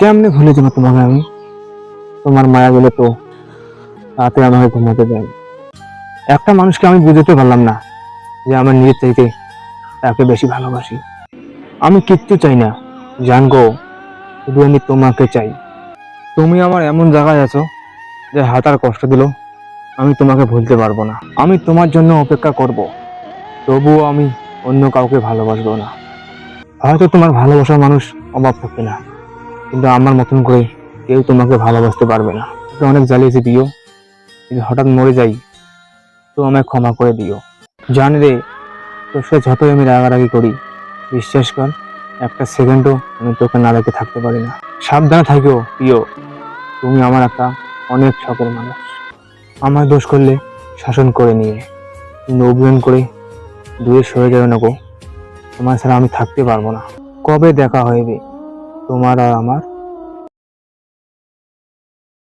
কেমনে ভুলে যাব তোমাকে আমি? তোমার মায়া গেলে তো রাতে আমাকে ঘুমাতে দেয় একটা মানুষকে আমি বুঝতে পারলাম না যে আমার নিজের থেকে তাকে বেশি ভালোবাসি। আমি কিচ্ছু চাই না। জানগো, শুধু আমি তোমাকে চাই। তুমি আমার এমন জায়গায় আছো যে হাতার কষ্ট দিল, আমি তোমাকে ভুলতে পারব না। আমি তোমার জন্য অপেক্ষা করব। তবুও আমি অন্য কাউকে ভালোবাসবো না। হয়তো তোমার ভালোবাসার মানুষ অভাব থাকে না। কিন্তু আমার মতন করে কেউ তোমাকে ভালোবাসতে পারবে না। অনেক জ্বালিয়েছি দিও যদি হঠাৎ মরে যাই, তো আমায় ক্ষমা করে দিও। জান রে, তোর সাথে যতই আমি রাগারাগি করি, বিশ্বাস কর, একটা সেকেন্ডও আমি তোকে না রেখে থাকতে পারি না। সাবধানে থাকিও প্রিয়। তুমি আমার একটা অনেক শখের মানুষ। আমার দোষ করলে শাসন করে নিয়ে। কিন্তু অভিমান করে দূরে সরে যাবে না গো। তোমার ছাড়া আমি থাকতে পারব না। কবে দেখা হইবে? তোমার আর আমার।